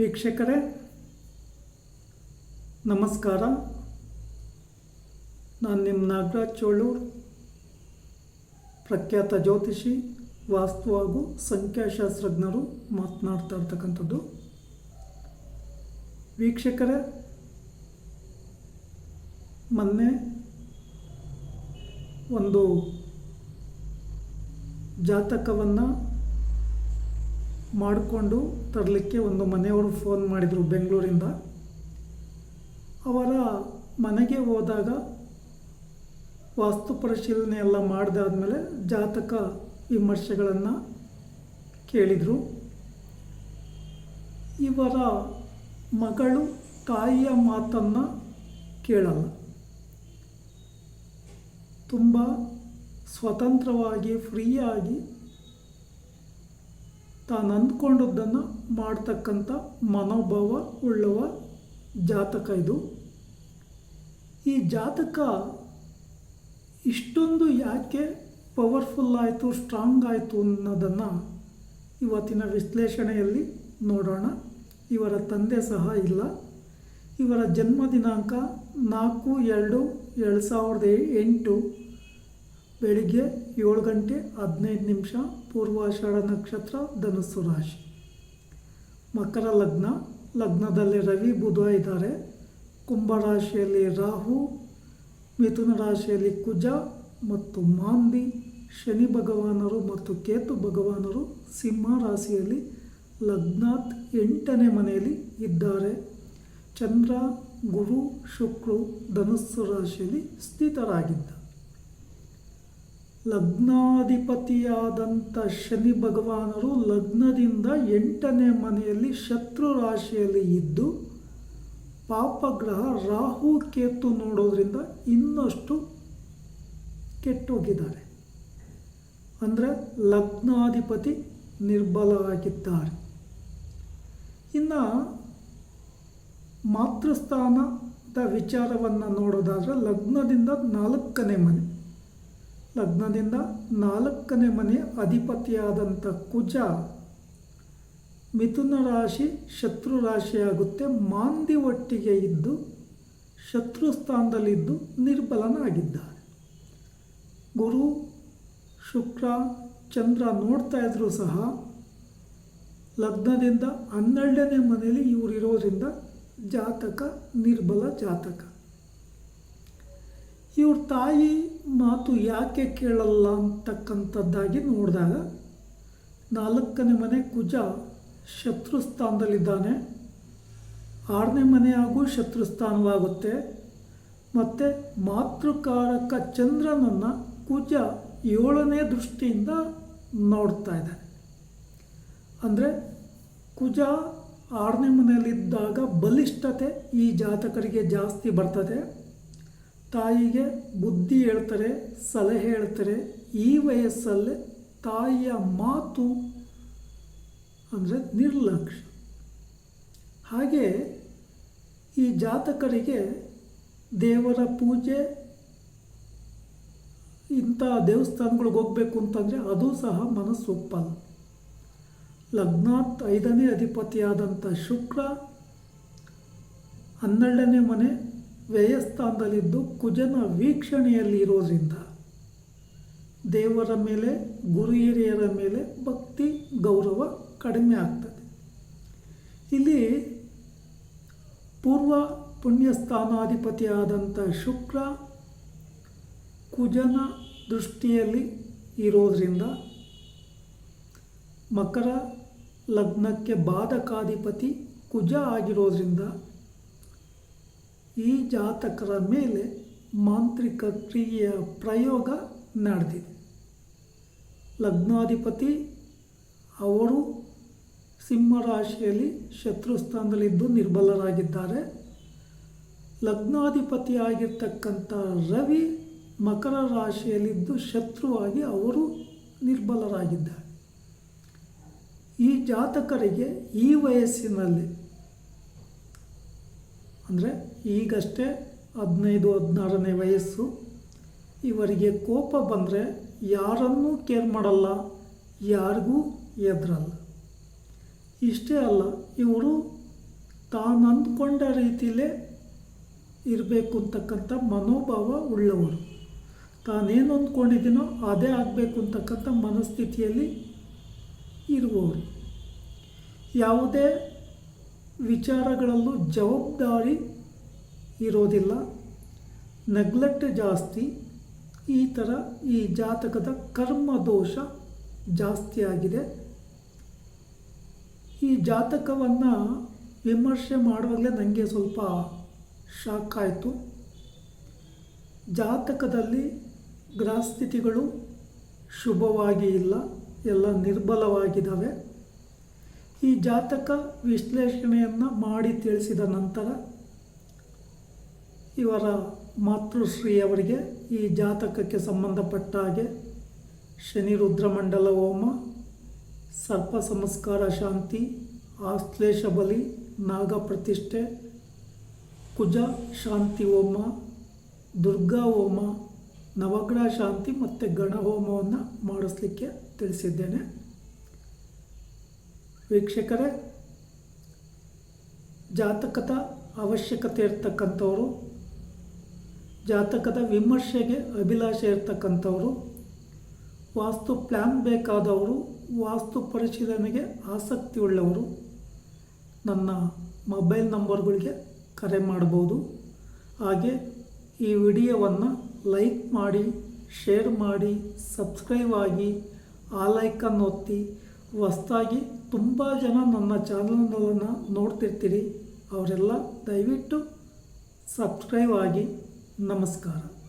ವೀಕ್ಷಕರೇ, ನಮಸ್ಕಾರ. ನಾನು ನಿಮ್ಮ ನಾಗರಾಜ್ ಚೋಳೂರ್ ಪ್ರಖ್ಯಾತ ಜ್ಯೋತಿಷಿ, ವಾಸ್ತು ಹಾಗೂ ಸಂಖ್ಯಾಶಾಸ್ತ್ರಜ್ಞರು ಮಾತನಾಡ್ತಾ ಇರ್ತಕ್ಕಂಥದ್ದು. ವೀಕ್ಷಕರೇ, ಮೊನ್ನೆ ಒಂದು ಜಾತಕವನ್ನು ಮಾಡಿಕೊಂಡು ತರಲಿಕ್ಕೆ ಒಂದು ಮನೆಯವರು ಫೋನ್ ಮಾಡಿದರು ಬೆಂಗಳೂರಿಂದ. ಅವರ ಮನೆಗೆ ಹೋದಾಗ ವಾಸ್ತು ಪರಿಶೀಲನೆ ಎಲ್ಲ ಮಾಡಿದಾದ್ಮೇಲೆ ಜಾತಕ ವಿಮರ್ಶೆಗಳನ್ನು ಕೇಳಿದರು. ಇವರ ಮಗಳು ತಾಯಿಯ ಮಾತನ್ನು ಕೇಳಲ್ಲ. ತುಂಬ ಸ್ವತಂತ್ರವಾಗಿ ಫ್ರೀಯಾಗಿ ತಾನು ಅಂದ್ಕೊಂಡದ್ದನ್ನು ಮಾಡ್ತಕ್ಕಂಥ ಮನೋಭಾವ ಉಳ್ಳವ ಜಾತಕ ಇದು. ಈ ಜಾತಕ ಇಷ್ಟೊಂದು ಯಾಕೆ ಪವರ್ಫುಲ್ ಆಯಿತು ಸ್ಟ್ರಾಂಗ್ ಆಯಿತು ಅನ್ನೋದನ್ನು ಇವತ್ತಿನ ವಿಶ್ಲೇಷಣೆಯಲ್ಲಿ ನೋಡೋಣ. ಇವರ ತಂದೆ ಸಹ ಇಲ್ಲ. ಇವರ ಜನ್ಮ ದಿನಾಂಕ ನಾಲ್ಕು ಎರಡು ಎರಡು ಸಾವಿರದ ಎಂಟು ಬೆಳಿಗ್ಗೆ ಏಳು ಗಂಟೆ ಹದಿನೈದು ನಿಮಿಷ ಪೂರ್ವಾಷಾಢ ನಕ್ಷತ್ರ ಧನಸ್ಸು ರಾಶಿ. ಮಕರ ಲಗ್ನ, ಲಗ್ನದಲ್ಲಿ ರವಿ ಬುಧ ಇದ್ದಾರೆ. ಕುಂಭ ರಾಶಿಯಲ್ಲಿ ರಾಹು, ಮಿಥುನ ರಾಶಿಯಲ್ಲಿ ಕುಜ ಮತ್ತು ಮಾಂದಿ, ಶನಿ ಭಗವಾನರು ಮತ್ತು ಕೇತು ಭಗವಾನರು ಸಿಂಹ ರಾಶಿಯಲ್ಲಿ ಲಗ್ನಾತ್ ಎಂಟನೇ ಮನೆಯಲ್ಲಿ ಇದ್ದಾರೆ. ಚಂದ್ರ, ಗುರು, ಶುಕ್ರು ಧನುಸ್ಸು ರಾಶಿಯಲ್ಲಿ ಸ್ಥಿತರಾಗಿದ್ದ. ಲಗ್ನಾಧಿಪತಿಯಾದಂಥ ಶನಿ ಭಗವಾನರು ಲಗ್ನದಿಂದ ಎಂಟನೇ ಮನೆಯಲ್ಲಿ ಶತ್ರು ರಾಶಿಯಲ್ಲಿ ಇದ್ದು ಪಾಪಗ್ರಹ ರಾಹು ಕೇತು ನೋಡೋದ್ರಿಂದ ಇನ್ನಷ್ಟು ಕೆಟ್ಟೋಗಿದ್ದಾರೆ. ಅಂದರೆ ಲಗ್ನಾಧಿಪತಿ ನಿರ್ಬಲ ಆಗಿದ್ದಾರೆ. ಇನ್ನು ಮಾತೃಸ್ಥಾನದ ವಿಚಾರವನ್ನು ನೋಡೋದಾದರೆ ಲಗ್ನದಿಂದ ನಾಲ್ಕನೇ ಮನೆ. ಲಗ್ನದಿಂದ ನಾಲ್ಕನೇ ಮನೆ ಅಧಿಪತಿಯಾದಂಥ ಕುಜ ಮಿಥುನ ರಾಶಿ ಶತ್ರು ರಾಶಿಯಾಗುತ್ತೆ. ಮಾಂದಿ ಒಟ್ಟಿಗೆ ಇದ್ದು ಶತ್ರು ಸ್ಥಾನದಲ್ಲಿದ್ದು ನಿರ್ಬಲನಾಗಿದ್ದಾರೆ. ಗುರು, ಶುಕ್ರ, ಚಂದ್ರ ನೋಡ್ತಾ ಇದ್ರೂ ಸಹ ಲಗ್ನದಿಂದ ಹನ್ನೆರಡನೇ ಮನೆಯಲ್ಲಿ ಇವರಿರೋದ್ರಿಂದ ಜಾತಕ ನಿರ್ಬಲ ಜಾತಕ. ಇವ್ರ ತಾಯಿ ಮಾತು ಯಾಕೆ ಕೇಳಲ್ಲ ಅಂತಕ್ಕಂಥದ್ದಾಗಿ ನೋಡಿದಾಗ ನಾಲ್ಕನೇ ಮನೆ ಕುಜ ಶತ್ರು ಸ್ಥಾನದಲ್ಲಿದ್ದಾನೆ ಆರನೇ ಮನೆ ಹಾಗೂ ಶತ್ರು ಸ್ಥಾನವಾಗುತ್ತೆ ಮತ್ತು ಮಾತೃಕಾರಕ ಚಂದ್ರನನ್ನು ಕುಜ ಏಳನೇ ದೃಷ್ಟಿಯಿಂದ ನೋಡ್ತಾ ಇದ್ದಾನೆ ಅಂದರೆ ಕುಜ ಆರನೇ ಮನೆಯಲ್ಲಿದ್ದಾಗ ಬಲಿಷ್ಠತೆ ಈ ಜಾತಕರಿಗೆ ಜಾಸ್ತಿ ಬರ್ತದೆ. ತಾಯಿಗೆ ಬುದ್ಧಿ ಹೇಳ್ತಾರೆ, ಸಲಹೆ ಹೇಳ್ತಾರೆ, ಈ ವಯಸ್ಸಲ್ಲೇ ತಾಯಿಯ ಮಾತು ಅಂದರೆ ನಿರ್ಲಕ್ಷ್ಯ. ಹಾಗೆ ಈ ಜಾತಕರಿಗೆ ದೇವರ ಪೂಜೆ, ಇಂಥ ದೇವಸ್ಥಾನಗಳಿಗೆ ಹೋಗಬೇಕು ಅಂತಂದರೆ ಅದು ಸಹ ಮನಸ್ಸು ಒಪ್ಪಲ್ಲ ಲಗ್ನಾತ್ ಐದನೇ ಅಧಿಪತಿಯಾದಂಥ ಶುಕ್ರ ಹನ್ನೆರಡನೇ ಮನೆ ವ್ಯಯಸ್ಥಾನದಲ್ಲಿದ್ದು ಕುಜನ ವೀಕ್ಷಣೆಯಲ್ಲಿ ಇರೋದ್ರಿಂದ ದೇವರ ಮೇಲೆ, ಗುರು ಹಿರಿಯರ ಮೇಲೆ ಭಕ್ತಿ, ಗೌರವ ಕಡಿಮೆ ಆಗ್ತದೆ. ಇಲ್ಲಿ ಪೂರ್ವ ಪುಣ್ಯಸ್ಥಾನಾಧಿಪತಿಯಾದಂಥ ಶುಕ್ರ ಕುಜನ ದೃಷ್ಟಿಯಲ್ಲಿ ಇರೋದ್ರಿಂದ ಮಕರ ಲಗ್ನಕ್ಕೆ ಬಾಧಕಾಧಿಪತಿ ಕುಜ ಆಗಿರೋದ್ರಿಂದ ಈ ಜಾತಕರ ಮೇಲೆ ಮಾಂತ್ರಿಕ ಕ್ರಿಯೆಯ ಪ್ರಯೋಗ ನಡೆದಿದೆ. ಲಗ್ನಾಧಿಪತಿ ಅವರು ಸಿಂಹರಾಶಿಯಲ್ಲಿ ಶತ್ರುಸ್ಥಾನದಲ್ಲಿದ್ದು ನಿರ್ಬಲರಾಗಿದ್ದಾರೆ. ಲಗ್ನಾಧಿಪತಿಯಾಗಿರ್ತಕ್ಕಂಥ ರವಿ ಮಕರ ರಾಶಿಯಲ್ಲಿದ್ದು ಶತ್ರುವಾಗಿ ಅವರು ನಿರ್ಬಲರಾಗಿದ್ದಾರೆ. ಈ ಜಾತಕರಿಗೆ ಈ ವಯಸ್ಸಿನಲ್ಲಿ ಅಂದರೆ ಈಗಷ್ಟೇ ಹದಿನೈದು, ಹದಿನಾರನೇ ವಯಸ್ಸು. ಇವರಿಗೆ ಕೋಪ ಬಂದರೆ ಯಾರನ್ನೂ ಕೇರ್ ಮಾಡಲ್ಲ, ಯಾರಿಗೂ ಎದುರಲ್ಲ ಇಷ್ಟೇ ಅಲ್ಲ, ಇವರು ತಾನು ಅಂದ್ಕೊಂಡ ರೀತಿಯಲ್ಲೇ ಇರಬೇಕು ಅಂತಕ್ಕಂಥ ಮನೋಭಾವ ಉಳ್ಳವರು. ತಾನೇನು ಅಂದ್ಕೊಂಡಿದ್ದೀನೋ ಅದೇ ಆಗಬೇಕು ಅಂತಕ್ಕಂಥ ಮನಸ್ಥಿತಿಯಲ್ಲಿ ಇರುವವರು. ಯಾವುದೇ ವಿಚಾರಗಳಲ್ಲೂ ಜವಾಬ್ದಾರಿ ಇರೋದಿಲ್ಲ. ನೆಗ್ಲೆಕ್ಟ್ ಜಾಸ್ತಿ. ಈ ಥರ ಈ ಜಾತಕದ ಕರ್ಮ ದೋಷ ಜಾಸ್ತಿಯಾಗಿದೆ. ಈ ಜಾತಕವನ್ನು ವಿಮರ್ಶೆ ಮಾಡುವಾಗಲೇ ನನಗೆ ಸ್ವಲ್ಪ ಶಾಕ್ ಆಯಿತು. ಜಾತಕದಲ್ಲಿ ಗ್ರಹಸ್ಥಿತಿಗಳು ಶುಭವಾಗಿ ಇಲ್ಲ, ಎಲ್ಲ ನಿರ್ಬಲವಾಗಿದ್ದಾವೆ. ಈ ಜಾತಕ ವಿಶ್ಲೇಷಣೆಯನ್ನು ಮಾಡಿ ತಿಳಿಸಿದ ನಂತರ ಇವರ ಮಾತೃಶ್ರೀಯವರಿಗೆ ಈ ಜಾತಕಕ್ಕೆ ಸಂಬಂಧಪಟ್ಟ ಹಾಗೆ ಶನಿ ರುದ್ರಮಂಡಲ ಹೋಮ, ಸರ್ಪ ಸಂಸ್ಕಾರ ಶಾಂತಿ, ಆಶ್ಲೇಷ ಬಲಿ, ನಾಗ ಪ್ರತಿಷ್ಠೆ, ಕುಜ ಶಾಂತಿ ಹೋಮ, ದುರ್ಗಾ ಹೋಮ, ನವಗ್ರಹ ಶಾಂತಿ ಮತ್ತು ಗಣ ಹೋಮವನ್ನು ಮಾಡಿಸ್ಲಿಕ್ಕೆ ತಿಳಿಸಿದ್ದೇನೆ. ವೀಕ್ಷಕರೇ, ಜಾತಕದ ಅವಶ್ಯಕತೆ ಇರ್ತಕ್ಕಂಥವರು ಜಾತಕದ ವಿಮರ್ಶೆಗೆ ಅಭಿಲಾಷೆ ಇರ್ತಕ್ಕಂಥವರು, ವಾಸ್ತು ಪ್ಲ್ಯಾನ್ ಬೇಕಾದವರು, ವಾಸ್ತು ಪರಿಶೀಲನೆಗೆ ಆಸಕ್ತಿ ಉಳ್ಳವರು ನನ್ನ ಮೊಬೈಲ್ ನಂಬರ್ಗಳಿಗೆ ಕರೆ ಮಾಡ್ಬೋದು ಹಾಗೆ ಈ ವಿಡಿಯೋವನ್ನು ಲೈಕ್ ಮಾಡಿ, ಶೇರ್ ಮಾಡಿ, ಸಬ್ಸ್ಕ್ರೈಬ್ ಆಗಿ ಆ ಲೈಕನ್ನು ಒತ್ತಿ ಹೊಸ್ದಾಗಿ ತುಂಬ ಜನ ನನ್ನ ಚಾನಲ್ಗಳನ್ನು ನೋಡ್ತಿರ್ತೀರಿ. ಅವರೆಲ್ಲ ದಯವಿಟ್ಟು ಸಬ್ಸ್ಕ್ರೈಬ್ ಆಗಿ ನಮಸ್ಕಾರ.